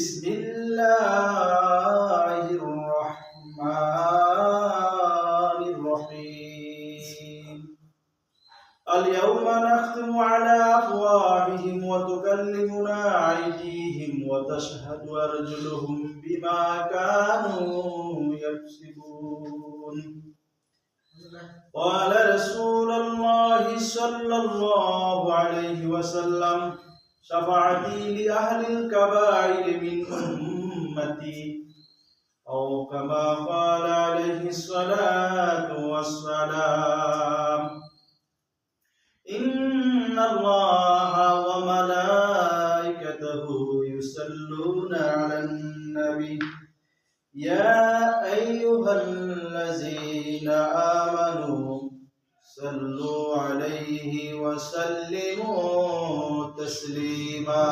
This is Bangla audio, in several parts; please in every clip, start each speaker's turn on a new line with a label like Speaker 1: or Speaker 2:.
Speaker 1: بسم الله الرحمن الرحيم. اليوم نختم على أفواههم وتكلمنا أيديهم وتشهد أرجلهم بما كانوا يكسبون. قال رسول الله صلى الله عليه وسلم شفاعتي لأهل الكبائر من أمتي أو كما قال عليه الصلاة والسلام. إن الله وملائكته يصلون على النبي. يا أيها الذين آمنوا صلوا عليه وسلموا تسليما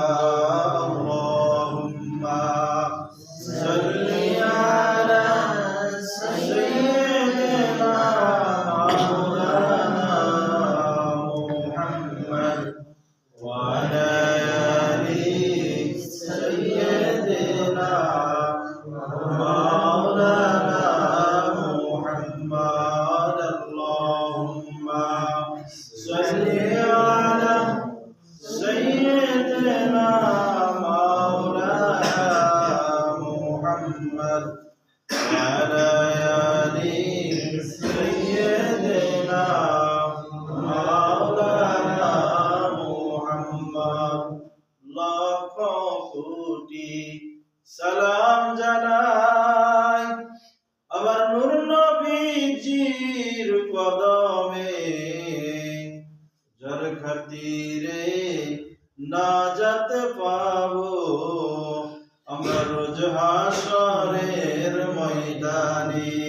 Speaker 1: কোটি সালাম জানাই আমার নূর নবীজির কদমে। যার খাতিরে নাজাত পাবো আমরা রোজ হাসরের ময়দানে।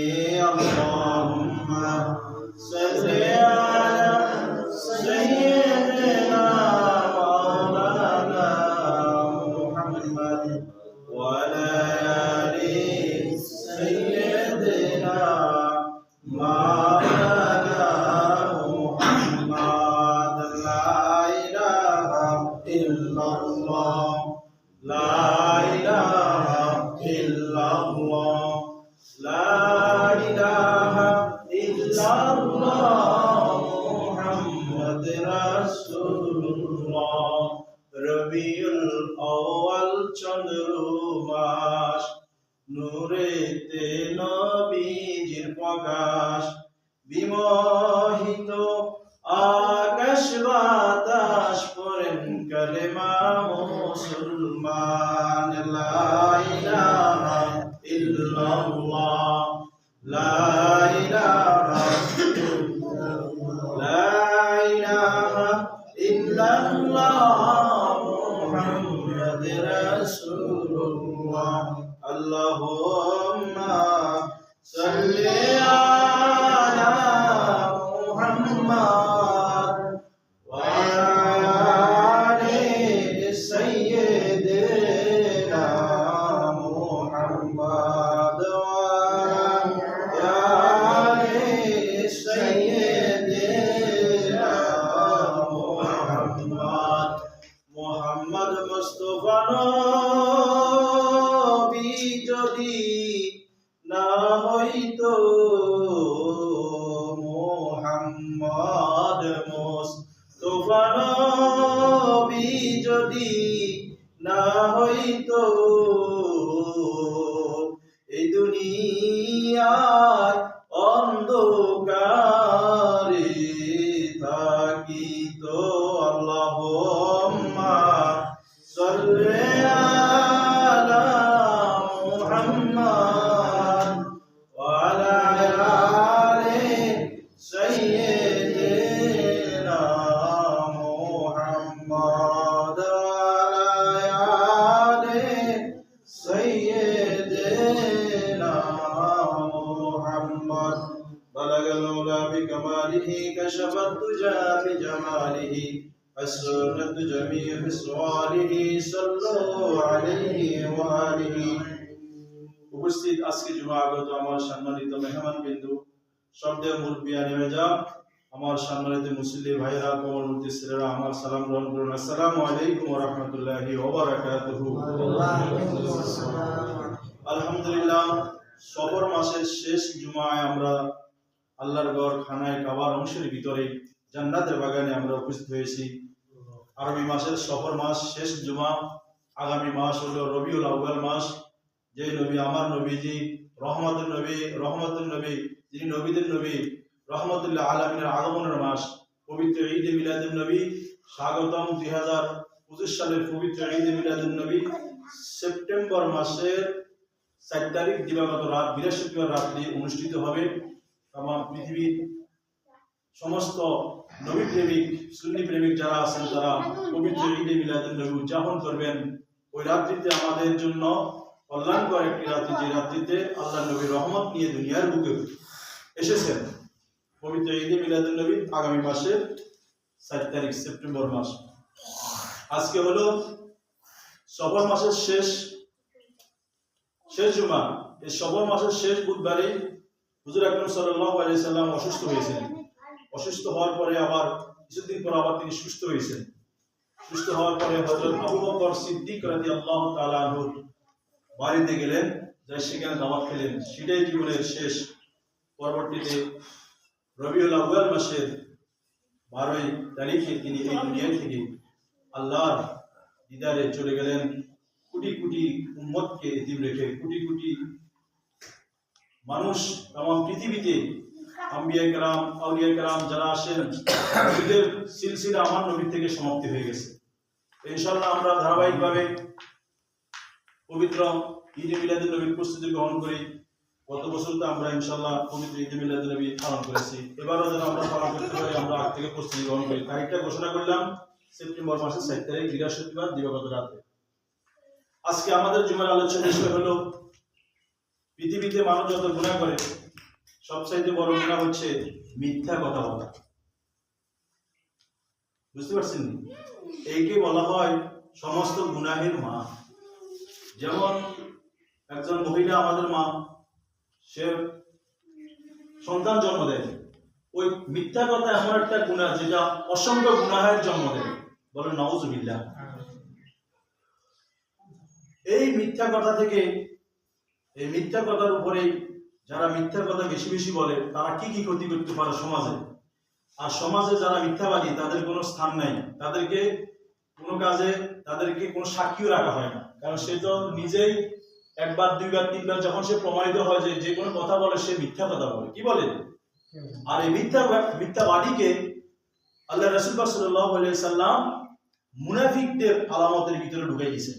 Speaker 1: كشف الدجى بجماله السنة جميع بسؤاله صلوا عليه وآله উপস্থিত আজকে জুমা আগত আমার সম্মানিত মেহমান বিন্দু শব্দের মুরব্বিয়া নেমে যাও আমার সম্মানিত মুসলিম ভাইয়েরা কমলমতি ছেলেরা আমার সালাম গ্রহণ করুন আসসালামু আলাইকুম ওয়া রাহমাতুল্লাহি ওয়া বারাকাতুহু আলহামদুলিল্লাহ সফর মাসের শেষ জুমায় আমরা আল্লাহর গড় খানায় কাবার অংশের ভিতরে জান্নাতের বাগানে আমরা উপস্থিত হয়েছি। আরবি মাসের সফর মাস, শেষ জুমা আগামী মাস হলো রবিউল আউয়াল মাস। যে নবী আমার নবীজি রহমতুল নবী রহমতুল নবী, যিনি নবীদের নবী, রহমতুল্লাহ আলমিনের আগমনের মাস, পবিত্র ঈদ এ মিলাদুল নবী, স্বাগতম দুই হাজার পঁচিশ সালের পবিত্র ঈদ এ মিলাদুল নবী। সেপ্টেম্বর মাসের চার তারিখ দিবাগত রাত, বৃহস্পতিবার রাত্রি অনুষ্ঠিত হবে। আমার পৃথিবীর সমস্ত নবী প্রেমিক সুন্নি প্রেমিক যারা আছেন তারা পবিত্র ঈদে মিলাদুল নবী উদযাপন করবেন, ওই রাত্রিতে আমাদের জন্য কল্যাণকর একটি রাত্রি, যে রাত্রিতে আল্লাহ নবী রহমত নিয়ে দুনিয়ার বুকে এসেছেন পবিত্র ঈদে মিলাদুল নবী আগামী মাসে চার তারিখ, সেপ্টেম্বর মাস। আজকে হলো সফর মাসের শেষ শেষ জুমা। এই সফর মাসের শেষ বুধবারে হুজুর আকরম সাল্লাল্লাহু আলাইহি সাল্লাম অসুস্থ হয়েছেন অসুস্থ হওয়ার পরে আবার কিছুদিন পর আবার তিনি সুস্থ হয়েছেন। সুস্থ হওয়ার পরে হযরত আবু বকর সিদ্দিক রাদিয়াল্লাহু তাআলা আনহুর বাড়িতে গেলেন, যাই সেখানে দাওয়াত খেলেন সেটাই জীবনের শেষ। পরবর্তীতে রবিউল আউয়াল মাসের বারোই তারিখে তিনি এই দুনিয়া থেকে আল্লাহর দিদারে চলে গেলেন। কোটি কোটি উম্মতকে এতিম রেখে, কোটি কোটি মানুষ তাম পৃথিবীতে আম্বিয়া কেরাম, আউলিয়া কেরাম যারা আসেন নবীদের সিলসিলা আমার নবীর থেকে সমাপ্তি হয়ে গেছে। ইনশাল্লাহ আমরা ধারাবাহিকভাবে পবিত্র ঈদে মিলাদুল নবীর প্রস্তুতি গ্রহণ করি। গত বছর তো আমরা ইনশাল্লাহ পবিত্র ঈদে মিলাদুল নবী পালন করেছি। এবারও যেন আমরা পালন করতে পারি, আমরা আগ থেকে প্রস্তুতি গ্রহণ করি। তারিখটা ঘোষণা করলাম, সেপ্টেম্বর মাসের সাত তারিখ, বৃহস্পতিবার, দিবাগত রাতে। আজকে আমাদের জুমার আলোচনা বিষয় হলো পৃথিবীতে মানুষ যত গুণা করে, সবচাইতে বড় গুণা হচ্ছে মিথ্যা কথা বলা। বুঝতে পারছেন এইকে বলা হয় সমস্ত গুনাহের মা। যেমন একজন মহিলা আমাদের মা, সে সন্তান জন্ম দেয়। ওই মিথ্যা কথা এমন একটা গুণা যেটা অসংখ্য গুনাহের জন্ম দেয়। বলে নওজবিল্লা এই মিথ্যা কথা থেকে এই মিথ্যা কথার উপরে যারা মিথ্যা কথা বেশি বেশি বলে, তারা কি কি ক্ষতি করতে পারে সমাজে? আর সমাজে যারা মিথ্যাবাদী, তাদের কোনো স্থান নাই। তাদেরকে কোনো কাজে, তাদেরকে কোনো সাক্ষীও রাখা হয় না। কারণ সে তো নিজেই একবার, দুইবার, তিনবার যখন সে প্রমাণিত হয় যে যে কোনো কথা বলে, সে মিথ্যা কথা বলে। কি বলে? আর এই মিথ্যা মিথ্যাবাদীকে আল্লাহ রসুল সাল্লাম মুনাফিকদের আলামতের ভিতরে ঢুকে দিয়েছেন।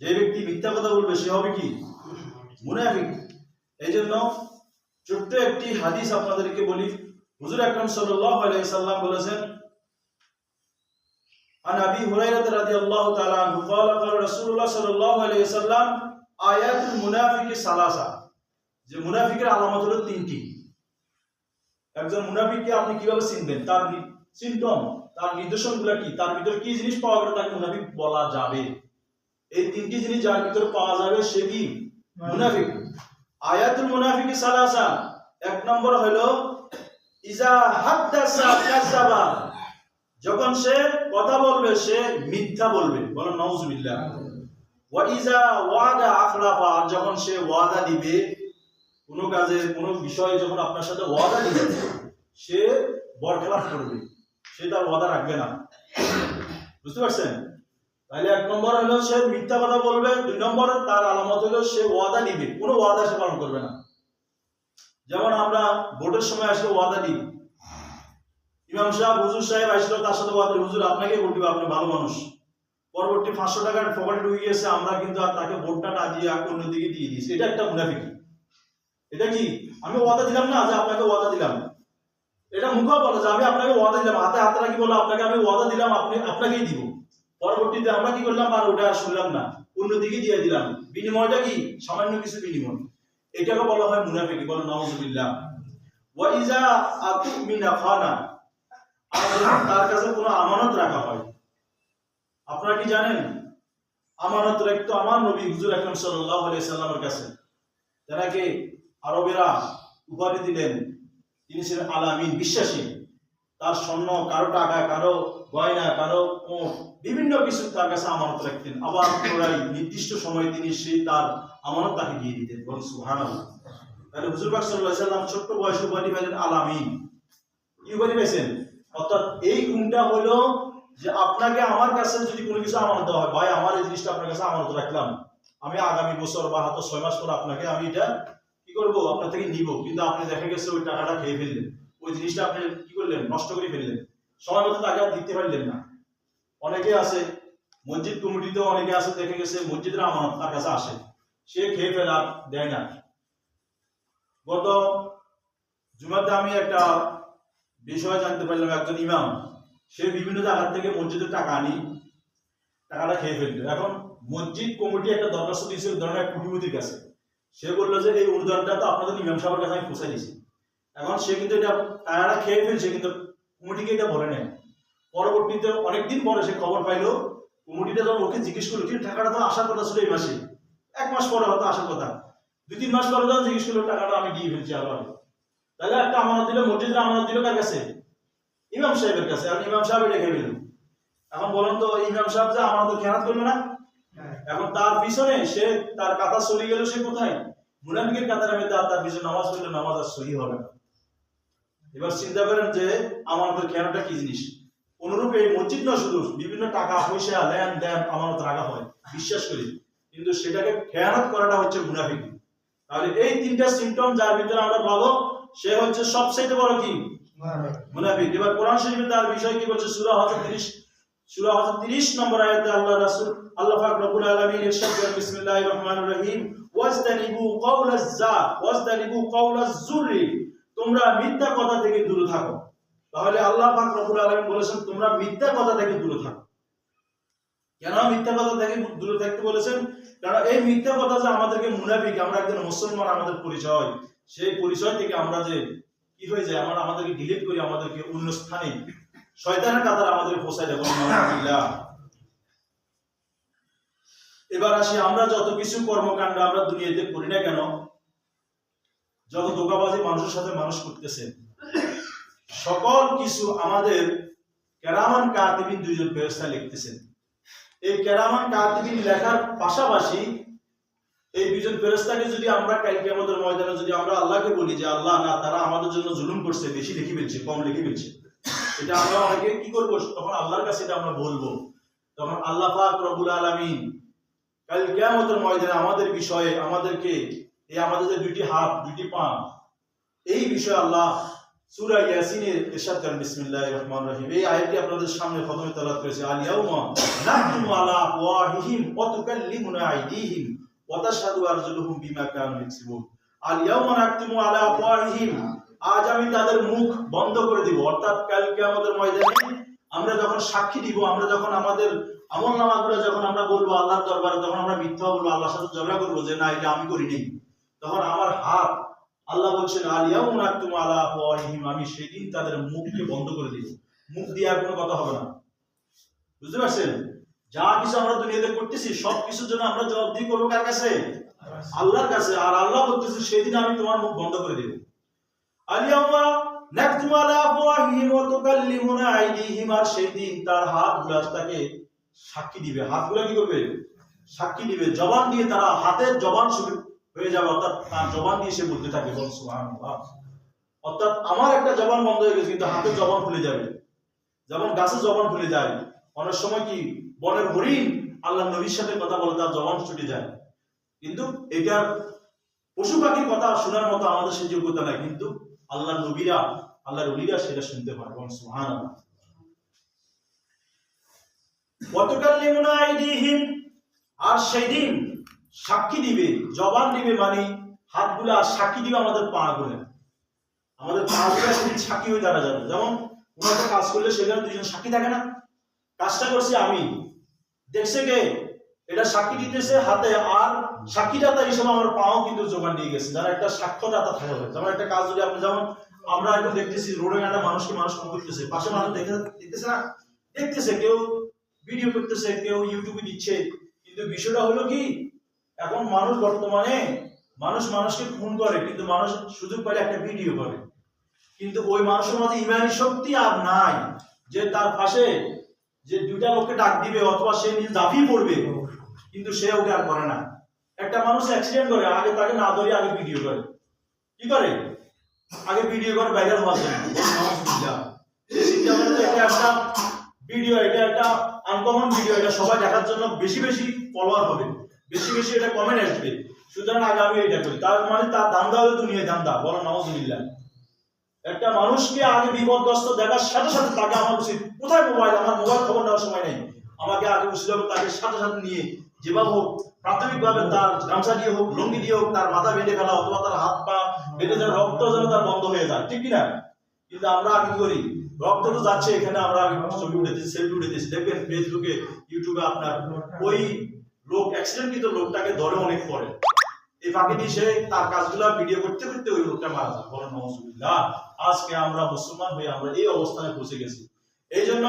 Speaker 1: যে ব্যক্তি মিথ্যা কথা বলবে, সে হবে কি? মুনাফিক এই জন্য ছোট্ট একটি হাদিস আপনাদেরকে বলি হুজুর আকরম সাল্লাল্লাহু আলাইহি সাল্লাম বলেছেন عن ابي هريره رضي الله تعالى عنه قال قال رسول الله صلى الله عليه وسلم آيات المنافق ثلاثه যে মুনাফিকের আলামত হলো তিনটি একজন মুনাফিককে আপনি কিভাবে চিনবেন তার সিমটম তার নিদর্শনগুলো কি তার ভিতরে কি জিনিস পাওয়া গেলে তাকে মুনাফিক বলা যাবে এই তিনটি জিনিস যার ভিতরে পাওয়া যাবে সে কি মুনাফিক। আয়াতুল মুনাফিকি সালাসা। এক নম্বর হলো, ইজা হাদ্দাসা কাযাবা। যখন সে কথা বলবে, সে মিথ্যা বলবে। বলো, নাউজুবিল্লাহ। ওয়া ইজা ওয়াদা আখলাফা। যখন সে ওয়াদা দিবে, কোনো কাজে, কোনো বিষয়ে যখন আপনার সাথে ওয়াদা দিবে, সে বরখেলাপ করবে। সে তার ওয়াদা রাখবে না। বুঝতে পারছেন? তাহলে এক নম্বর হলো সে মিথ্যা কথা বলবে, দুই নম্বর তার আলামত হলো সে ওয়াদা নিবে। কোনো ওয়াদা সে পালন করবে না। যেমন আমরা ভোটের সময় আসলে ওয়াদা দিই। ইমাম সাহেব, হুজুর সাহেব আসলো তার সাথে ওয়াদা হুজুর, আপনাকে ভোট দিবে, আপনি ভালো মানুষ। পরবর্তী পাঁচশো টাকার পকেটে ঢুকে গেছে আমরা কিন্তু আর তাকে ভোটটা না দিয়ে অন্যদিকে দিয়ে দিয়েছি। এটা একটা মুনাফিকি। এটা কি? আমি ওয়াদা দিলাম না যে আপনাকে ওয়াদা দিলাম। এটা মুখ বলে যে আমি আপনাকে ওয়াদা দিলাম। হাতে হাতে রাখি বলে আপনাকে আমি ওয়াদা দিলাম, আপনি, আপনাকেই দিব। পরবর্তীতে আমরা কি করলাম? আর ওটা আর শুনলাম না। অন্যদিকে দিয়ে দিলাম। বিনিময়টা কি? সামান্য কিছু বিনিময়। এটাকে বলা হয় মুনাফিকি। বলো নাউজুবিল্লাহ। ওয়া ইজা খানা তার কাছে কোনো আমানত রাখা হয়। আপনারা কি জানেন? আমানত রাখতো আমার নবী হুজুর আকরাম সাল্লাল্লাহু আলাইহি সাল্লামের কাছে। যারাকে আরবেরা উপাধি দিলেন? তিনি ছিলেন আলামিন, বিশ্বাসী। তার স্বর্ণ কারও টাকা কারও গয়না কারও ওঁট, বিভিন্ন কিছু তার কাছে আমানত রাখতেন। আবার পুনরায় নির্দিষ্ট সময় তিনি সেই তার আমানত তাকে দিয়ে দিতেন। বলুন সুবহানাল্লাহ। তাহলে হুজুর সাল্লাল্লাহু সাল্লাম ছোট্ট বয়সে উপাধি পেলেন আলামিন কি উপাধি অর্থাৎ এই গুণটা হলো যে আপনাকে আমার কাছে যদি কোনো কিছু আমানত দেওয়া হয় ভাই আমার এই জিনিসটা আপনার কাছে আমানত রাখলাম। আমি আগামী বছর বা হাতে ছয় মাস পর আপনাকে আমি এটা কি করব? আপনার থেকে নিব। কিন্তু আপনি দেখা গেছে ওই টাকাটা খেয়ে ফেললেন। ওই জিনিসটা আপনি কি করলেন? নষ্ট করে ফেললেন। সময় মতো তাকে আর দিতে পারলেন না। অনেকে আছে, মসজিদ কমিটিতেও অনেকে আছে, দেখে গেছে মসজিদের আমানত তার কাছে আসে। সে খেয়ে ফেলে দেয় না। গত জুমাতে আমি একটা বিষয় জানতে পারলাম, একজন ইমাম, সে বিভিন্ন জায়গার থেকে মসজিদের টাকা আনি, টাকাটা খেয়ে ফেলল। এখন মসজিদ কমিটি একটা দরখাস্ত দিয়েছিল ধরেন এক কুটিপতির কাছে। সে বলল যে, এই অনুদানটা তো আপনাদের ইমাম সাহেবের কাছে আমি পৌঁছাই দিয়েছি। এখন সে কিন্তু এটা টাকাটা খেয়ে ফেলছে কিন্তু কমিটিকে এটা বলে নেয় পরবর্তীতে অনেকদিন পরে সে খবর পাইলো কমিটিটা যখন ওকে জিজ্ঞেস করল কিন্তু টাকাটা তো আসার কথা ছিল এই মাসে? এক মাস পরে হয়তো আসার কথা। দুই তিন মাস পরে যখন জিজ্ঞেস করল টাকাটা আমি দিয়ে ফেলছি আবার। তাহলে একটা আমানত দিল মসজিদে আমানত দিল কার কাছে? ইমাম সাহেবের কাছে। আর ইমাম সাহেব রেখে ফেলল। এখন বলেন তো ইমাম সাহেব যে আমানত খেয়াল করবে না? এখন তার পিছনে সে তার কাতা চলে গেল সে কোথায়? মুনাফিকের কাতার আর তার পিছনে নামাজ পড়লে নামাজ আর সহি হবে না। এবার চিন্তা করেন যে আমাদের খেয়ালটা কি জিনিস? অনুরূপ এই মসজিদ না শুধু বিভিন্ন টাকা পয়সা লেন দেন আমানত রাখা হয় বিশ্বাস করি। কিন্তু সেটাকে খেয়ানত করাটা হচ্ছে মুনাফিক। তাহলে এই তিনটা সিমটম যার ভিতরে আমরা পাবো সে হচ্ছে সবচেয়ে বড় কি? মুনাফিক। এবার কোরআন শরীফে তার বিষয় কি বলছে? সূরা 30 সূরা হযরত 30 নম্বর আয়াতে আল্লাহ রাসূল আল্লাহ পাক রব্বুল আলামিন ইরশাদ করেন বিসমিল্লাহির রহমানির রহিম ওয়াজতানিবু কাওলাজ যা ওয়াজতানিবু কাওলাজ জুরি তোমরা মিথ্যা কথা থেকে দূরে থাকো। তাহলে আল্লাহ পাক রব্বুল আলামিন বলেছেন, তোমরা মিথ্যা কথা থেকে দূরে থাকো। কেন মিথ্যা কথা থেকে দূরে থাকতে বলেছেন? কারণ এই মিথ্যা কথা যে আমাদেরকে মুনাফিক, আমরা একজন মুসলমান, আমাদের পরিচয়, সেই পরিচয় থেকে আমরা যে কি হয়ে যায়, আমরা আমাদেরকে ডিলিট করি, আমাদেরকে অন্য স্থানে, শয়তানের কাতার আমাদের পৌঁছায় দেবো এবার আসি, আমরা যত কিছু কর্মকাণ্ড আমরা দুনিয়াতে করি না কেন যত ধোকাবাজি মানুষের সাথে মানুষ করতেছে, সকল কিছু আমাদের কেরামান কাতিবিন দুইজন ব্যবস্থা লিখতেছেন এই কেরামান কাতিবিন লেখার পাশাপাশি এই দুজন ফেরেস্তাকে যদি আমরা কালকে আমাদের ময়দানে যদি আমরা আল্লাহকে বলি যে, আল্লাহ, না, তারা আমাদের জন্য জুলুম করছে, বেশি লিখে ফেলছে, কম লিখে ফেলছে। এটা আমরা অনেকে কি করব? তখন আল্লাহর কাছে এটা আমরা বলব। তখন আল্লাহ পাক রব্বুল আলামিন কাল কিয়ামতের ময়দানে আমাদের বিষয়ে আমাদেরকে এই আমাদের যে দুইটি হাত, দুইটি পা এই বিষয়ে আল্লাহ সূরা ইয়াসিনের ইরশাদ করেন, বিসমিল্লাহির রহিম। এই আয়াতটি আপনাদের সামনে তেলাওয়াত করেছি। আল ইয়াউমা নাহতুমু আলা আফওয়াহিহিম ওয়া তুকাল্লিমুনা আইদিহিম ওয়া তাশহাদু আরজুলুহুম বিমা কানু ইয়াকসিবুন। আল ইয়াউমা আলা আফওয়াহিহিম, আজ আমি তাদের মুখ বন্ধ করে দিব। অর্থাৎ কাল কিয়ামতের ময়দানে আমরা যখন সাক্ষী দিব, আমরা যখন আমাদের আমল নামাগুলো যখন আমরা বলব আল্লাহর দরবারে, তখন আমরা মিথ্যা বলব, আল্লাহর সাথে ঝগড়া করব যে, না, এটা আমি করিনি। তখন আমার হাত, আল্লাহ বলছেন আলিয়াউন আফওয়াহিহিম আমি সেদিন তাদের মুখকে বন্ধ করে দিব। মুখ দিয়ে আর কোনো কথা হবে না। বুঝতে পারছেন? যা কিছু আমরা দুনিয়াতে করতেছি, সব কিছুর জন্য আমরা জবাবদিহি করব কার কাছে? আল্লাহর কাছে। আর আল্লাহ বলতেছে, সেদিন আমি তোমার মুখ বন্ধ করে দেব। আলিয়াউমা নাকতুমু আর সেই দিন তার হাতগুলো তাকে সাক্ষী দিবে। হাতগুলো কি করবে? সাক্ষী দিবে। জবান দিয়ে তারা হাতের জবান হয়ে যাবে, অর্থাৎ তার জবান দিয়ে সে বলতে থাকে, বল অর্থাৎ আমার একটা জবান বন্ধ হয়ে গেছে, কিন্তু হাতের জবান খুলে যাবে। যেমন গাছের জবান খুলে যায়। অনেক সময় কি বনের হরিণ আল্লাহ নবীর সাথে কথা বলে, তার জবান ছুটে যায়। কিন্তু এটার পশু পাখির কথা শোনার মতো আমাদের সেই যোগ্যতা নাই। কিন্তু আল্লাহ নবীরা আল্লাহর অলিরা সেটা শুনতে পারে সুবহানাল্লাহ। ওয়াতুকাল্লিমুনা আইদিহিম আর সেদিন সাক্ষী দিবে, জবান দিবে মানে হাতগুলো আর সাক্ষী দিবে আমাদের পা গুলো আমাদের পা গুলো সেদিন সাক্ষী হয়ে দাঁড়া যাবে। যেমন কোনো একটা কাজ করলে সেখানে দুজন সাক্ষী থাকে না। কাজটা করছি আমি। দেখছে কে? এটা সাক্ষী দিতেছে হাতে আর সাক্ষীদাতা হিসেবে আমার পাও কিন্তু যোগান দিয়ে গেছে। যারা একটা সাক্ষ্যদাতা থাকে। যেমন একটা কাজ যদি আপনি যেমন আমরা একটু দেখতেছি রোডে একটা মানুষকে মানুষ করতেছে। পাশে মানুষ দেখে দেখতেছে না? দেখতেছে। কেউ ভিডিও করতেছে, কেউ ইউটিউবে দিচ্ছে। কিন্তু বিষয়টা হলো কি? এখন মানুষ বর্তমানে, মানুষ মানুষকে ফোন করে, কিন্তু মানুষ সুযোগ পাইলে একটা ভিডিও করে। কিন্তু ওই মানুষের মধ্যে ইমানি শক্তি আর নাই, যে তার পাশে যে দুইটা লোককে ডাক দিবে অথবা সে নিজে ঝাঁপিয়ে পড়বে, কিন্তু সে ওকে আর করে না। একটা মানুষ অ্যাক্সিডেন্ট করে, আগে তাকে না ধরে আগে ভিডিও করে। কি করে? আগে ভিডিও করে ভাইরাল হওয়ার জন্য। একটা ভিডিও এটা একটা আনকমন ভিডিও এটা সবাই দেখার জন্য বেশি বেশি ফলোয়ার হবে। বেশি বেশি এটা কমেন্ট আসবে। সুতরাং আগে আমি এটা করি। তার মানে তার দান্দা হলো দুনিয়ায় দান্দা বলো নাউজুবিল্লাহ। একটা মানুষকে আগে বিপদগ্রস্ত দেখার সাথে সাথে তাকে আমার উচিত। কোথায় মোবাইল? আমার মোবাইল খবর নেওয়ার সময় নেই। আমাকে আগে উচিত হবে তাকে সাথে সাথে নিয়ে যেভাবে হোক, প্রাথমিকভাবে তার গামছা দিয়ে হোক, লুঙ্গি দিয়ে হোক, তার মাথা বেঁধে ফেলা অথবা তার হাত পা বেঁধে যেন রক্ত যেন তার বন্ধ হয়ে যায়। ঠিক কিনা? কিন্তু আমরা আগে করি? রক্ত তো যাচ্ছে এখানে, আমরা আগে ছবি উঠেছি সেলফি উঠেছি। দেখবেন ফেসবুকে ইউটিউবে আপনার ওই লোক অ্যাক্সিডেন্ট কিন্তু লোকটাকে ধরে অনেক পরে এই ফাঁকিটি সে তার কাজগুলা ভিডিও করতে করতে ওই লোকটা মারা যায় বলেন নজরুল্লাহ আজকে আমরা মুসলমান হয়ে আমরা এই অবস্থানে পৌঁছে গেছি এই জন্য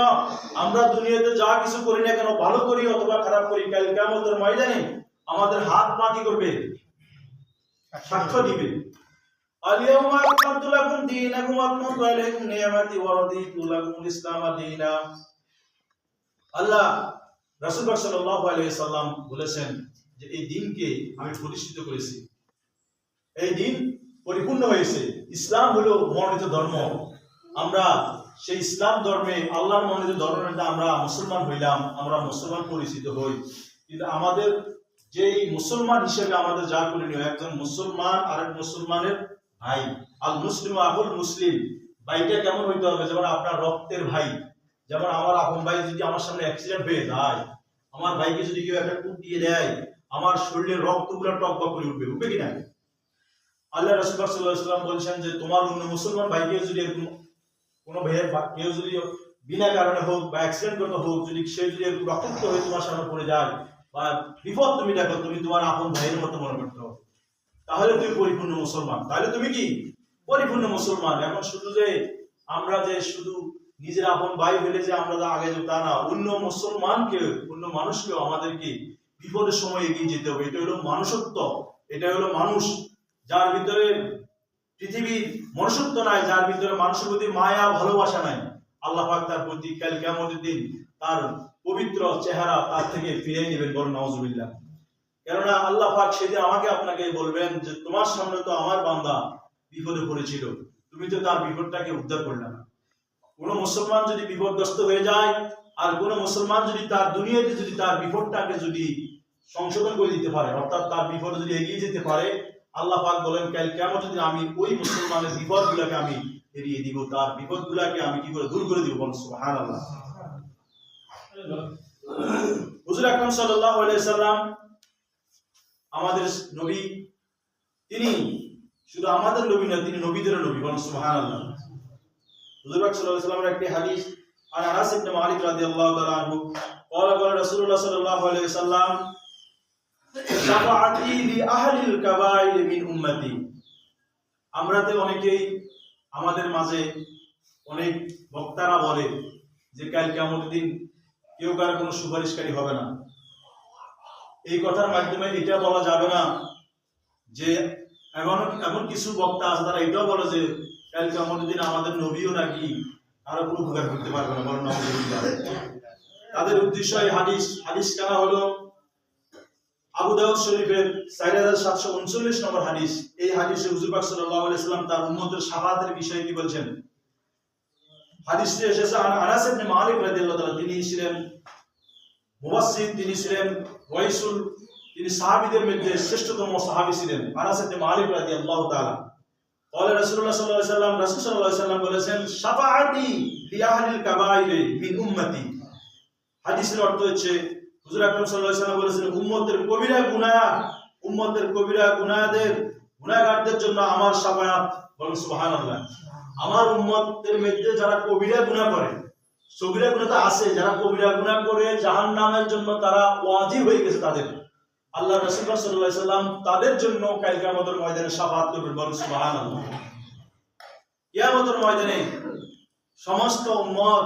Speaker 1: আমরা দুনিয়াতে যা কিছু করি না কেন ভালো করি অথবা খারাপ করি কাল কেমতের ময়দানে আমাদের হাত পা কি করবে সাক্ষ্য দিবে اليوم أكملت لكم دينكم وأتممت عليكم نعمتي ورضيت لكم الإسلام دينا আল্লাহ রাসূল পাক সাল্লাল্লাহু আলাইহি সাল্লাম বলেছেন যে, এই দিনকে আমি প্রতিষ্ঠিত করেছি। এই দিন পরিপূর্ণ হয়েছে। ইসলাম হলো মনোনীত ধর্ম। আমরা সেই ইসলাম ধর্মে আল্লাহর মনোনীত ধর্মে আমরা মুসলমান হইলাম, আমরা মুসলমান পরিচিত হই। কিন্তু আমাদের যেই মুসলমান হিসেবে আমাদের যা করণীয় একজন মুসলমান, আরেক মুসলমানের ভাই। আল মুসলিম আহুল মুসলিম। ভাইটা কেমন হইতে হবে? যেমন আপনার রক্তের ভাই। যেমন আমার আপন ভাই যদি আমার সামনে অ্যাক্সিডেন্ট হয়ে যায় আমার ভাইকে যদি কেউ একটা কুট দিয়ে দেয়, আমার শরীরের রক্তগুলো টকবক করে উঠবে উঠবে কিনা? আল্লাহ রসুল্লাহ সাল্লাহ সাল্লাম বলছেন যে, তোমার অন্য মুসলমান ভাইকে যদি এরকম কোনো ভাইয়ের কেউ যদি বিনা কারণে হোক বা অ্যাক্সিডেন্ট করতে হোক, যদি সে যদি এরকম রক্তাক্ত হয়ে তোমার সামনে পড়ে যায় বা বিপদ তুমি দেখো, তুমি তোমার আপন ভাইয়ের মতো মনে করতে তাহলে তুমি পরিপূর্ণ মুসলমান। তাহলে তুমি কি? পরিপূর্ণ মুসলমান। এখন শুধু যে আমরা যে শুধু নিজের আপন ভাই হইলে যে আমরা আগে যাব তা না। অন্য মুসলমানকে অন্য মানুষকেও আমাদেরকে বিপদের সময় এগিয়ে যেতে হবে। এটা হলো মানুষত্ব। এটা হলো মানুষ। যার ভিতরে পৃথিবীর মনুষ্যত্ব নাই, যার ভিতরে মানুষের প্রতি মায়া, ভালোবাসা নাই। আল্লাহ পাক তার প্রতি কাল কেমতের দিন তার পবিত্র চেহারা তার থেকে ফিরে নেবেন বলেন নওয়াজুবিল্লাহ কেননা আল্লাহ পাক সেদিন আমাকে আপনাকে বলবেন যে, তোমার সামনে তো আমার বান্দা বিপদে পড়েছিল। তুমি তো তার বিপদটাকে উদ্ধার করলে না। কোনো মুসলমান যদি বিপদগ্রস্ত হয়ে যায়, আর কোনো মুসলমান যদি তার দুনিয়াতে যদি তার বিপদটাকে যদি সংশোধন করে দিতে পারে, অর্থাৎ তার বিপদে যদি এগিয়ে যেতে পারে, আল্লাহ পাক বলেন, কাল কেমন যদি আমি ওই মুসলমানের বিপদগুলোকে আমি এড়িয়ে দিব, তার বিপদগুলোকে আমি কি করে দূর করে দিব? বলুন, সুবহানাল্লাহ। হুজুর আকরাম সাল্লাল্লাহু আলাইহি সাল্লাম, আমাদের নবী, তিনি শুধু আমাদের নবী না, তিনি নবীদের নবী, বলুন, সুবহানাল্লাহ। হুজুর পাক সাল্লাল্লাহু আলাইহি সাল্লামের একটি হাদিস আর আনাস ইবনে মালিক রাদিয়াল্লাহু তাআলা আনহু قال قال رسول الله صلى الله عليه وسلم শাফাআতি লি আহলিল কাবাইর মিন উম্মতি আমরাতে অনেকেই আমাদের মাঝে অনেক বক্তারা বলে যে কাল কিয়ামতের দিন কেউ কার কোনো সুপারিশকারী হবে না এই কথার মাধ্যমে এটা বলা যাবে না যে এমন এমন কিছু বক্তা আছে তারা এটাও বলে যে কাল কিয়ামতের দিন আমাদের নবীও নাকি আরও কোনো উপকার করতে পারবে না নাউজুবিল্লাহ। তাদের উদ্দেশ্য হাদিস। হাদিস কানা হলো? আবু দাউদ শরীফের চার হাজার সাতশো উনচল্লিশ নম্বর হাদিস। এই হাদিসে হুজুর পাক আলাইহি তার বিষয়ে কি বলছেন? হাদিসটি এসেছে আনাস ইবনে মালিক তাআলা, তিনি ছিলেন মুফাসসির তিনি ছিলেন ওয়াইসুল, তিনি সাহাবীদের মধ্যে শ্রেষ্ঠতম সাহাবী ছিলেন আনাস ইবনে মালিক রাদিয়াল্লাহু তাআলা। বলে রসুল্লাহ সাল্লাহ সাল্লাম বলেছেন সাফাহাতি হুজুর বলেছেন, উম্মতের কবিরা গুনা উম্মতের কবিরা গুনাগারদের জন্য আমার সাফায়াত বলুন আমার উম্মতের মধ্যে যারা কবিরা গুনাহ করে, সবিরা গুণা তো আছে, যারা কবিরা গুনাহ করে জাহান্নামের জন্য তারা ওয়াজিব হয়ে গেছে তাদের। আল্লাহ রাসূল সাল্লাল্লাহু সাল্লাম তাদের জন্য কাল কিয়ামতের ময়দানে শাফাআত করবেন, বলুন সুবহানাল্লাহ। কিয়ামতের ময়দানে সমস্ত উম্মত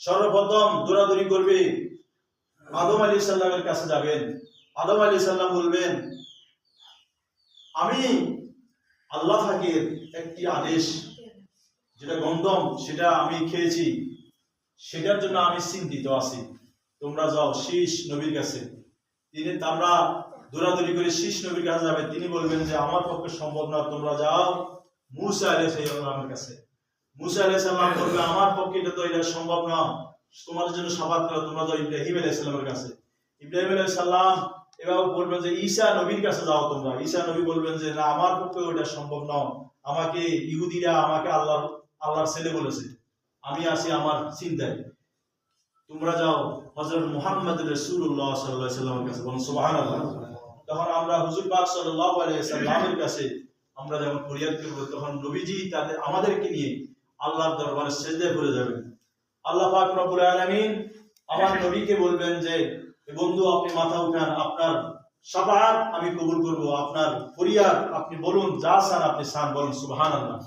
Speaker 1: সর্বপ্রথম দৌড়াদৌড়ি করবে আদম আলী সাল্লামের কাছে যাবেন। আদম আলী সাল্লাম বলবেন, আমি আল্লাহ ফাকের একটি আদেশ, যেটা গন্ধম, সেটা আমি খেয়েছি, সেটার জন্য আমি চিন্তিত আছি। তোমরা যাও, শীষ নবীর কাছে। তিনি আমরা দৌড়াদৌড়ি করে শীষ নবীর কাছে যাবে। তিনি বলবেন যে, আমার পক্ষে সম্ভব না, তোমরা যাও। মুসা আলাইহিস সালামের কাছে। মুসা আলাইহিস সালাম বলবে, আমার পক্ষে এটা তো, এটা সম্ভব না। তোমাদের জন্য সাবাদ করো, তোমরা যাও ইব্রাহিম আলাইহিস সালামের কাছে। ইব্রাহিম আলাইহিস সালাম এবার বলবেন যে, ঈসা নবীর কাছে যাও তোমরা। ঈসা নবী বলবেন যে, না, আমার পক্ষে ওটা সম্ভব না। আমাকে ইহুদিরা আমাকে আল্লাহ আল্লাহর ছেলে বলেছে। আমি আছি আমার চিন্তায়। তোমরা যাও হযরত মুহাম্মদ কাছে তখন আমরা হুজুর পাক কাছে আমরা যখন ফরিয়াদ করব, তখন নবীজি তাদের, আমাদেরকে নিয়ে আল্লাহর দরবারে যাবেন। আল্লাহ পাক রব্বুল আলামিন আমার নবীকে বলবেন যে বন্ধু, আপনি মাথা উঠান, আপনার শাফাআত আমি কবুল করব, আপনার ফরিয়াদ আপনি বলুন, যা চান আপনি চান বলুন, সুবহানাল্লাহ।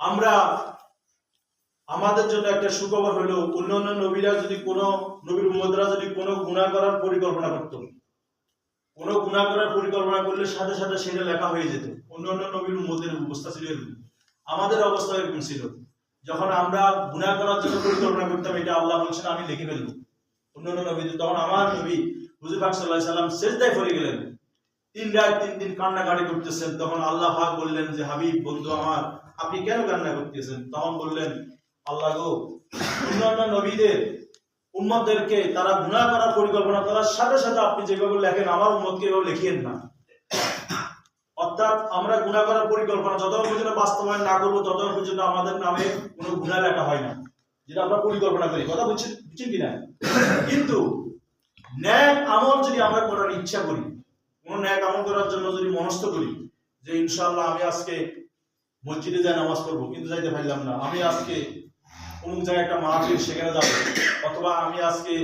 Speaker 1: আমরা আমাদের জন্য একটা সুখবর হলো অন্য অন্য নবীরা যদি কোনো নবীর উম্মতরা যদি কোনো গুনাহ করার পরিকল্পনা করত, কোনো গুনাহ করার পরিকল্পনা করলে সাথে সাথে সেটা লেখা হয়ে যেত। অন্যান্য নবীর উম্মতের অবস্থা ছিল আমাদের অবস্থা এরকম ছিল। যখন আমরা গুনাহ করার জন্য পরিকল্পনা করতাম, এটা আল্লাহ বলছেন, আমি লিখে ফেলব। অন্য অন্য নবী তখন আমার নবী, হুজুর পাক আলাইহি সাল্লাম সেজদায় পড়ে গেলেন। তিন রাত, তিন দিন কান্নাকাটি করতেছেন। তখন আল্লাহ পাক বললেন যে, হাবিব, বন্ধু আমার, আপনি কেন কান্না করতেছেন? তখন বললেন আল্লাহ গো, অন্যান্য নবীদের উম্মতদেরকে তারা গুনাহ করার পরিকল্পনা করার সাথে সাথে আপনি যেভাবে লেখেন, আমার উম্মতকে এভাবে লিখিয়েন না। অর্থাৎ আমরা গুনাহ করার পরিকল্পনা যতক্ষণ পর্যন্ত বাস্তবায়ন না করব, ততক্ষণ পর্যন্ত আমাদের নামে কোনো গুনাহ লেখা হয় না। যেটা আমরা পরিকল্পনা করি। কথা বুঝছেন বুঝছেন কিনা? কিন্তু ন্যাক আমল যদি আমরা করার ইচ্ছা করি, কোন ন্যাক আমল করার জন্য যদি মনস্থ করি, যে ইনশাআল্লাহ আমি আজকে মসজিদে যাই, নামাজ পড়ব, কিন্তু যাইতে পারলাম না, আমি আজকে অমুক জায়গায় একটা মাহফিল সেখানে যাব। অথবা আমি আজকে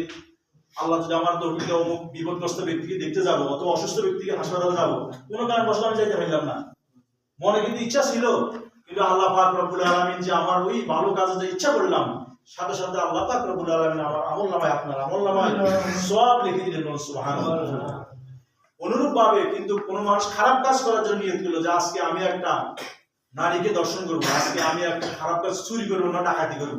Speaker 1: আল্লাহ যদি আমার অমুক বিপদগ্রস্ত ব্যক্তিকে দেখতে যাব, অথবা অসুস্থ ব্যক্তিকে হাসপাতালে যাব, কোনো কারণ বসে আমি যাইতে পারলাম না। মনে কিন্তু ইচ্ছা ছিল, কিন্তু আল্লাহ পাক রব্বুল যে আমার ওই ভালো কাজে যে ইচ্ছা করলাম, সাথে সাথে আল্লাহ পাক রব্বুল আমার আমল নামায় আপনার আমল নামায় সব লিখে দিলেন কিন্তু কোন মানুষ খারাপ কাজ করার জন্য নিয়ত করল যে আজকে আমি একটা নারীকে দর্শন করব আজকে আমি একটা খারাপ কাজ চুরি করব না, ডাকাতি করব।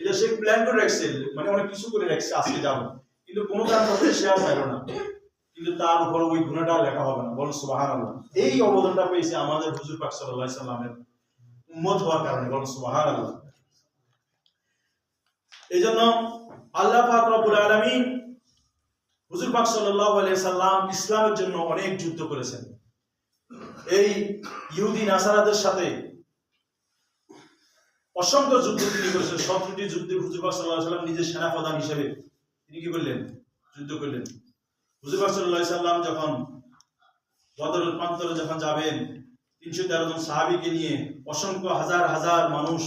Speaker 1: এটা সে প্ল্যান করে রাখছে মানে অনেক কিছু করে রাখছে, আজকে যাব। কিন্তু কোনো কারণ সে আর পাইল না। কিন্তু তার উপর ওই গুণাটা লেখা হবে না। বলুন সুবাহান এই অবদানটা পেয়েছে আমাদের হুজুর পাক আলাইহি সাল্লামের উম্মত হওয়ার কারণে। বলুন সুবাহান আল্লাহ এই জন্য আল্লাহ পাক রব্বুল আলামিন হুজুর পাক সাল্লাল্লাহু আলাইহি সাল্লাম ইসলামের জন্য অনেক যুদ্ধ করেছেন। এই ইহুদি নাসারাদের সাথে অসংখ্য যুদ্ধ তিনি করেছেন। সতেরোটি যুদ্ধে হুজুর পাক সাল্লাল্লাহু আলাইহি সাল্লাম নিজের সেনাপ্রধান হিসেবে তিনি কি করলেন? যুদ্ধ করলেন। হুজুর পাক সাল্লাম যখন বদরের প্রান্তরে যখন যাবেন, তিনশো তেরো জন সাহাবিকে নিয়ে অসংখ্য হাজার হাজার মানুষ,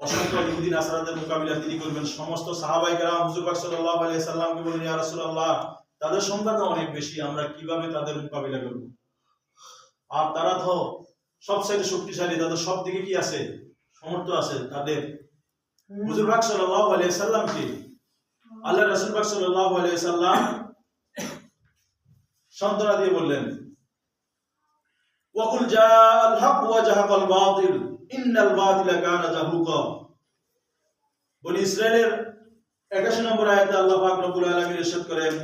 Speaker 1: অসংখ্য ইহুদিন আসারাদের মোকাবিলা তিনি করবেন। সমস্ত সাহাবাই কেরাম হুজুর পাক সাল্লাল্লাহু আলাইহি সাল্লামকে বলেন ইয়া রাসূলুল্লাহ, তাদের সংখ্যা তো অনেক বেশি, আমরা কীভাবে তাদের মোকাবিলা করব? আর তারা তো সব সাইডে শক্তিশালী তাদের সব দিকে কি আছে? সমর্থ আছে তাদের। হুজুর পাক সাল্লাল্লাহু আলাইহি সাল্লামকে আল্লাহ রাসূল পাক সাল্লাল্লাহু আলাইহি সাল্লাম দিয়ে বললেন ওয়াকুল জাআল হক ওয়া জাহাকাল বাতিল ইন্নাল বাতিলা কানা জাহুকা। বনি ইসরায়েলের 81 নম্বর আয়াতে আল্লাহ পাক রব্বুল আলামিন ইরশাদ করেন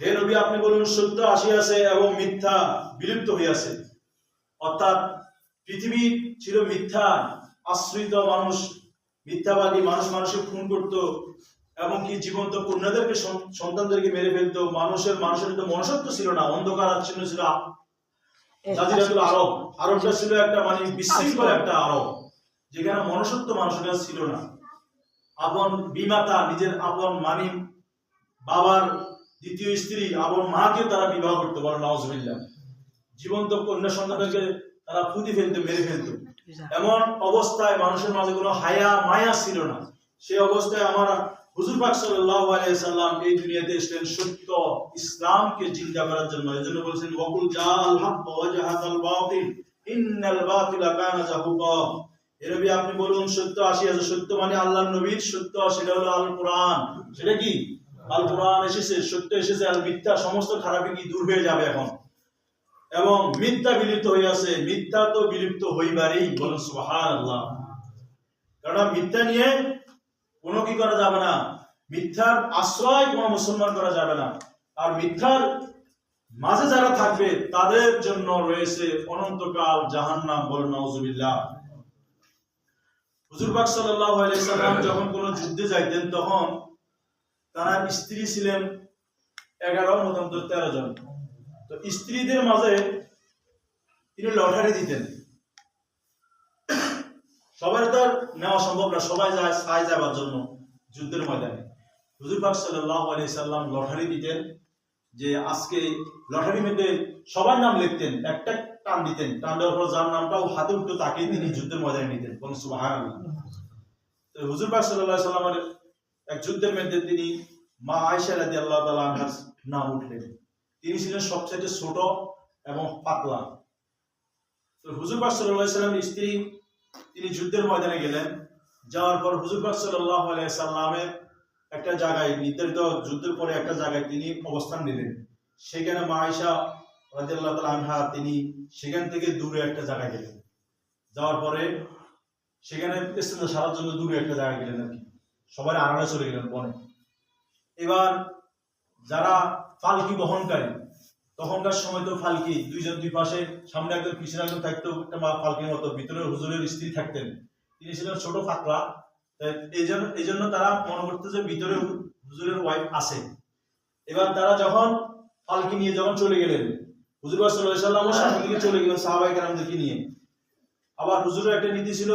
Speaker 1: হে নবী আপনি বলুন সত্য আসিয়াছে এবং মিথ্যা বিলুপ্ত হইয়াছে অর্থাৎ পৃথিবী ছিল মিথ্যা আশ্রিত মানুষ মিথ্যাবাদী মানুষ মানুষকে খুন করত এবং কি জীবন্ত কন্যাদেরকে সন্তানদেরকে মেরে ফেলতো। মানুষের মানুষের তো মনুষ্যত্ব ছিল না অন্ধকার আচ্ছন্ন ছিল। জাজিরাতুল আরব। আরবটা ছিল একটা মানে বিশৃঙ্খল একটা আরব যেখানে মনুষ্যত্ব মানুষের কাছে ছিল না। আপন বিমাতা নিজের আপন মানি বাবার দ্বিতীয় স্ত্রী আপন মাকেও তারা বিবাহ করতে পারে নওয়াজবিল্লাহ জীবন্ত কন্যা সন্তানদেরকে তারা পুঁতি ফেলতো, মেরে ফেলতো। এমন অবস্থায় মানুষের মাঝে কোনো হায়া, মায়া ছিল না। সেই অবস্থায় আমার হুজুর পাক সাল্লাল্লাহু আলাইহি সাল্লাম এই দুনিয়াতে এসেছেন সত্য ইসলামকে জিন্দা করার জন্য। এজন্য বলেছেন, ওয়াকুল জাআল হক ওয়া জাহাকাল বাতিল, ইন্নাল বাতিলা কানা জাহুকা। এ নবী আপনি বলুন, সত্য আসিয়াছে সত্য মানে আল্লাহর নবীর সত্য, সেটা হলো আল কোরআন সেটা কি? আল কোরআন এসেছে, সত্য এসেছে আর মিথ্যা সমস্ত খারাপি কি দূর হয়ে যাবে এখন? এবং মিথ্যা বিলুপ্ত হইয়াছে মিথ্যা তো বিলুপ্ত হইবারই, বলুন সুবহানাল্লাহ। কারণ মিথ্যা নিয়ে কোনো কি করা যাবে না? মিথ্যার আশ্রয় কোনো মুসলমান করা যাবে না। আর মিথ্যার মাঝে যারা থাকবে, তাদের জন্য রয়েছে অনন্তকাল জাহান্নাম বলেন নাউজুবিল্লাহ। হুজুর পাক সাল্লাল্লাহু আলাইহি সাল্লাম যখন কোনো যুদ্ধে যাইতেন, তখন তারা স্ত্রী ছিলেন এগারো মতান্তর তেরো জন। তো স্ত্রীদের মাঝে তিনি লটারি দিতেন। সবার তো নেওয়া সম্ভব না, সবাই যায় সাই যাবার জন্য যুদ্ধের ময়দানে। হুজুর পাক সাল্লাল্লাহু আলাইহি সাল্লাম লটারি দিতেন, যে আজকে লটারি মধ্যে সবার নাম লিখতেন, একটা টান দিতেন। টান দেওয়ার পর যার নামটাও হাতে উঠতো, তাকেই তিনি যুদ্ধের ময়দানে নিতেন। কোন সুবহানাল্লাহ। তো হুজুর পাক আলাইহি সাল্লামের এক যুদ্ধের মধ্যে তিনি মা আয়েশা রাদিয়াল্লাহু তাআলা আনহার নাম উঠলেন। তিনি ছিলেন সবচেয়ে ছোট এবং পাতলা। তো হুজুর পাক সাল্লাল্লাহু সাল্লামের স্ত্রী তিনি যুদ্ধের ময়দানে গেলেন। যাওয়ার পর হুজুর পাক সাল্লাল্লাহু সাল্লামের একটা জায়গায়, নির্ধারিত যুদ্ধের পরে একটা জায়গায় তিনি অবস্থান নিলেন। সেখানে মা আয়েশা রাদিয়াল্লাহু তাআলা আনহা তিনি সেখান থেকে দূরে একটা জায়গায় গেলেন। যাওয়ার পরে সেখানে সারার জন্য দূরে একটা জায়গায় গেলেন আর কি। সবাই আড়ালে চলে গেলেন বনে। এবার যারা ফালকি বহনকারী, তখনকার সময় তো ফালকি, দুইজন দুই পাশে, সামনে একজন, পিছনে একজন থাকতো, একটা মা ফালকির মতো, ভিতরে হুজুরের স্ত্রী থাকতেন। তিনি ছিলেন ছোট ফাকলা এই জন্য এই জন্য তারা মনে করতো যে ভিতরে হুজুরের ওয়াইফ আছে। এবার তারা যখন ফালকি নিয়ে যখন চলে গেলেন, হুজুর সাল্লাহ সামনে দিকে চলে গেলেন সাহাবাই কারামদেরকে নিয়ে। আবার হুজুরের একটা নীতি ছিল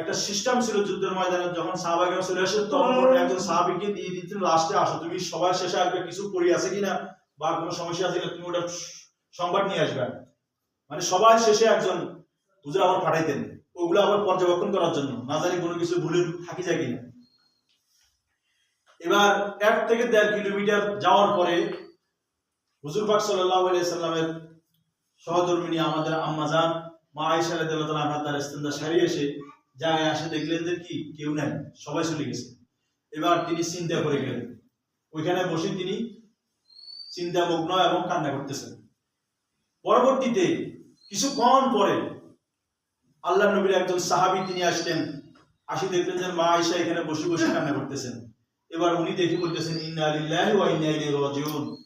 Speaker 1: একটা সিস্টেম ছিল যুদ্ধের ময়দানে যখন সাহাবাই চলে আসে তখন একজন সাহাবিকে দিয়ে দিতেন লাস্টে আসো তুমি সবার শেষে আসবে কিছু করি আছে কিনা? বা কোনো সমস্যা আছে কিনা? তুমি ওটা সংবাদ নিয়ে আসবে। মানে সবাই শেষে একজন হুজুর আবার পাঠাইতেন ওগুলো আবার পর্যবেক্ষণ করার জন্য না জানি কোনো কিছু ভুলে থাকি যায় কিনা? এবার এক থেকে দেড় কিলোমিটার যাওয়ার পরে হুজুর পাক আলাইহি সাল্লামের সহধর্মিনী আমাদের আম্মাজান মা তাআলা আনহা তার ইস্তেন্দা সারিয়ে এসে জায়গায় আসে দেখলেন যে কি? কেউ নাই, সবাই চলে গেছে। এবার তিনি চিন্তা করে গেলেন। ওইখানে বসে তিনি চিন্তামগ্ন এবং কান্না করতেছেন। পরবর্তীতে কিছুক্ষণ পরে আল্লাহ নবীর একজন সাহাবী তিনি আসলেন। আসি দেখলেন যে মা আয়েশা এখানে বসে বসে কান্না করতেছেন। এবার উনি দেখে বলতেছেন, ইন্না ওয়া ইন্না ইলাইহি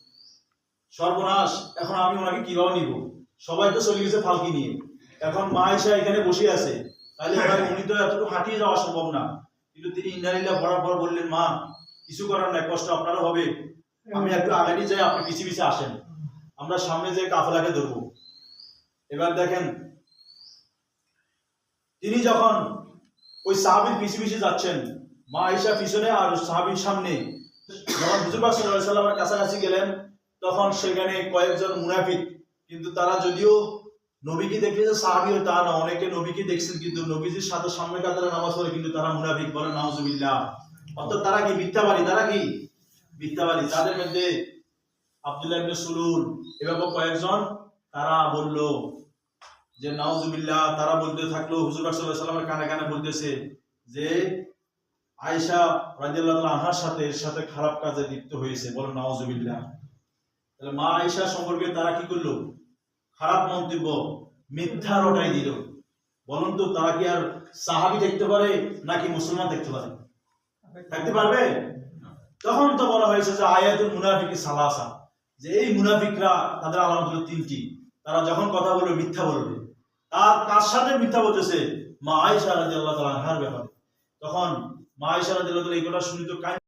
Speaker 1: সর্বনাশ, এখন আমি ওনাকে কীভাবে নিব? সবাই তো চলে গেছে ফালকি নিয়ে। এখন মা আয়েশা এখানে বসে আছে। তাহলে এবার উনি তো এতটুকু হাঁটিয়ে যাওয়া সম্ভব না। কিন্তু তিনি ইন্নালিল্লাহ বরাবর বললেন, মা, কিছু করার নাই, কষ্ট আপনারও হবে। আমি একটু আগে নিয়ে যাই, আপনি পিছিয়ে পিছিয়ে আসেন। আমরা সামনে যে কাফেলাকে ধরবো। এবার দেখেন, তিনি যখন ওই সাহাবির পিছিয়ে পিছিয়ে যাচ্ছেন, মা আয়েশা পিছনে আর সাহাবির সামনে, যখন হুজুর পাক সাল্লাল্লাহু আলাইহি সাল্লামের কাছাকাছি গেলেন, তখন সেখানে কয়েকজন মুনাফিক, কিন্তু তারা যদিও নবীকে দেখলে দেখেছে সাহাবিও তা না। অনেকে নবীকে দেখছেন কিন্তু নবীজির সাথে সামনে কাতারে নামাজ পড়ে কিন্তু তারা মুনাফিক বলে, নাউজুবিল্লাহ। অর্থাৎ তারা কি মিথ্যাবাদী? তারা কি মিথ্যাবাদী? তাদের মধ্যে আব্দুল্লাহ ইবনে সুলুল এভাবে কয়েকজন তারা বলল যে, নাউজুবিল্লাহ, তারা বলতে থাকল, হুজুর আলাইহি সাল্লামের কানে কানে বলতেছে যে, আয়েশা রাদিয়াল্লাহু তাআলা আনহার সাথে এর সাথে খারাপ কাজে লিপ্ত হয়েছে। বলে, নাউজুবিল্লাহ। তাহলে মা আয়েশা সম্পর্কে তারা কি করল? খারাপ মন্তব্য মিথ্যা রটাই দিল। বলুন তো, তারা কি আর সাহাবি দেখতে পারে নাকি মুসলমান দেখতে পারে? থাকতে পারবে? তখন তো বলা হয়েছে যে আয়াতুল মুনাফিকি সালাসা, যে এই মুনাফিকরা তাদের আলামত হলো তিনটি। তারা যখন কথা বলবে, মিথ্যা বলবে। তার কার সাথে মিথ্যা বলতেছে? মা আয়েশা রাদিয়াল্লাহু তাআলা আনহার ব্যাপারে। তখন মা আয়েশা রাদিয়াল্লাহু তাআলা এই কথা শুনি তো